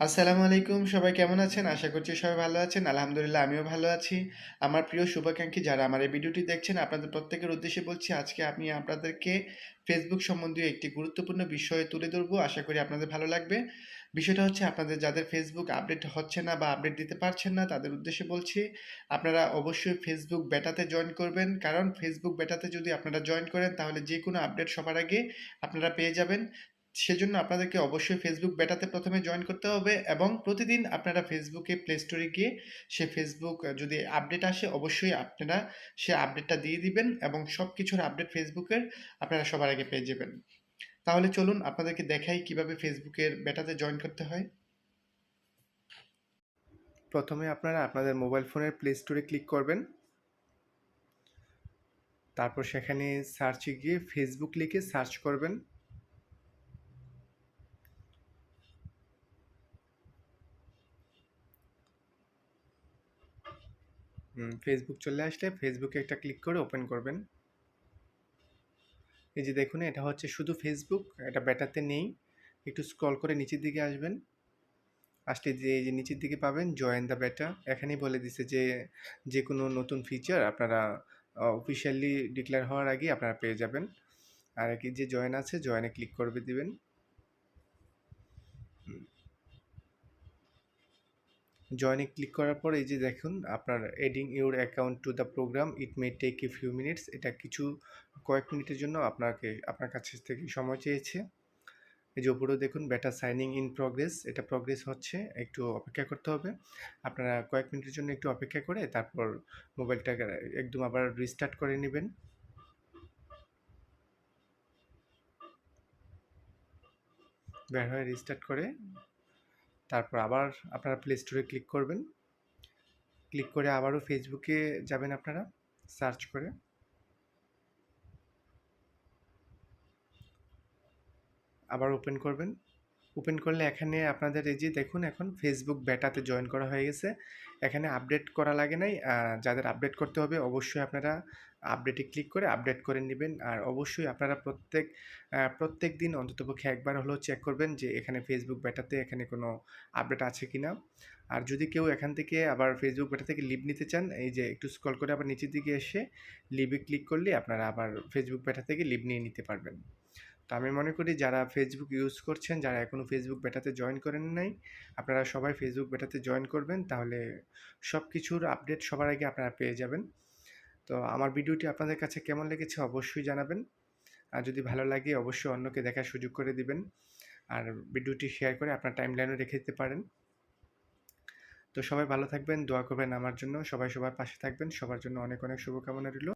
আসসালামু আলাইকুম, সবাই কেমন আছেন? আশা করছি সবাই ভালো আছেন। আলহামদুলিল্লাহ, আমিও ভালো আছি। আমার প্রিয় শুভাকাঙ্ক্ষী যারা আমার এই ভিডিওটি দেখছেন, আপনাদের প্রত্যেকের উদ্দেশ্যে বলছি, আজকে আমি আপনাদেরকে ফেসবুক সম্বন্ধীয় একটি গুরুত্বপূর্ণ বিষয় তুলে ধরবো। আশা করি আপনাদের ভালো লাগবে। বিষয়টা হচ্ছে, আপনাদের যাদের ফেসবুক আপডেট হচ্ছে না বা আপডেট দিতে পারছেন না, তাদের উদ্দেশ্যে বলছি, আপনারা অবশ্যই ফেসবুক বেটাতে জয়েন করবেন। কারণ ফেসবুক বেটাতে যদি আপনারা জয়েন করেন, তাহলে যে কোনো আপডেট সবার আগে আপনারা পেয়ে যাবেন। সেজন্য আপনাদেরকে অবশ্যই ফেসবুক বেটাতে প্রথমে জয়েন করতে হবে এবং প্রতিদিন আপনারা ফেসবুকে প্লে স্টোরে গিয়ে সে ফেসবুক যদি আপডেট আসে অবশ্যই আপনারা সে আপডেটটা দিয়ে দিবেন এবং সব কিছুর আপডেট ফেসবুকের আপনারা সবার আগে পেয়ে যাবেন। তাহলে চলুন আপনাদেরকে দেখাই কীভাবে ফেসবুকের বেটাতে জয়েন করতে হয়। প্রথমে আপনারা আপনাদের মোবাইল ফোনের প্লে স্টোরে ক্লিক করবেন। তারপর সেখানে সার্চে গিয়ে ফেসবুক লিখে সার্চ করবেন। ফেসবুক চলে আসলে ফেসবুকে একটা ক্লিক করে ওপেন করবেন। এই যে দেখুন, এটা হচ্ছে শুধু ফেসবুক এটা বেটাতে নেই। একটু স্ক্রল করে নিচের দিকে আসবেন। আসলে যে, এই যে নিচের দিকে পাবেন জয়েন দ্য বেটা এখানেই বলে দিছে যে যে কোনো নতুন ফিচার আপনারা অফিসিয়ালি ডিক্লেয়ার হওয়ার আগে আপনারা পেয়ে যাবেন। আর কি যে জয়েন আছে জয়েনে ক্লিক করবে দিবেন। জয়েনে ক্লিক করার পর এই যে দেখুন, আপনার adding your account to the program it may take a few minutes এটা কিছু, কয়েক মিনিটের জন্য আপনাকে, আপনার কাছ থেকে সময় চেয়েছে। এই যে উপরেও দেখুন বেটা সাইনিং ইন প্রগ্রেস এটা প্রগ্রেস হচ্ছে, একটু অপেক্ষা করতে হবে। আপনারা কয়েক মিনিটের জন্য একটু অপেক্ষা করে, তারপর মোবাইলটাকে একদম আবার রিস্টার্ট করে নেবেন। বের হয়ে রিস্টার্ট করে তারপর আবার আপনারা প্লে স্টোরে ক্লিক করবেন। ক্লিক করে আবারও ফেসবুকে যাবেন আপনারা সার্চ করে। আবার ওপেন করবেন। ওপেন করলে এখানে আপনাদের এই যে দেখুন, এখন ফেসবুক বেটাতে জয়েন করা হয়ে গেছে। এখানে আপডেট করা লাগে নাই। যাদের আপডেট করতে হবে অবশ্যই আপনারা আপডেটে ক্লিক করে আপডেট করে নেবেন। আর অবশ্যই আপনারা প্রত্যেক প্রত্যেক দিন অন্ততপক্ষে একবার হলেও চেক করবেন যে এখানে ফেসবুক বেটাতে এখানে কোনো আপডেট আছে কি না আর যদি কেউ এখান থেকে আবার ফেসবুক বেটা থেকে লিভ নিতে চান, এই যে একটু স্ক্রল করে আবার নিচের দিকে এসে লিভে ক্লিক করলে আপনারা আবার ফেসবুক বেটা থেকে লিভ নিয়ে নিতে পারবেন। তো আমি মনে করি যারা ফেসবুক ইউজ করছেন, যারা এখনও ফেসবুক বেটাতে জয়েন করেন নাই, আপনারা সবাই ফেসবুক বেটাতে জয়েন করবেন, তাহলে সব কিছুর আপডেট সবার আগে আপনারা পেয়ে যাবেন। তো আমার ভিডিওটি আপনাদের কাছে কেমন লেগেছে অবশ্যই জানাবেন। আর যদি ভালো লাগে, অবশ্যই অন্যকে দেখার সুযোগ করে দিবেন। আর ভিডিওটি শেয়ার করে আপনার টাইম লাইনও রেখে দিতে পারেন। তো সবাই ভালো থাকবেন, দোয়া করবেন আমার জন্য। সবাই সবার পাশে থাকবেন। সবার জন্য অনেক অনেক শুভকামনা রইল।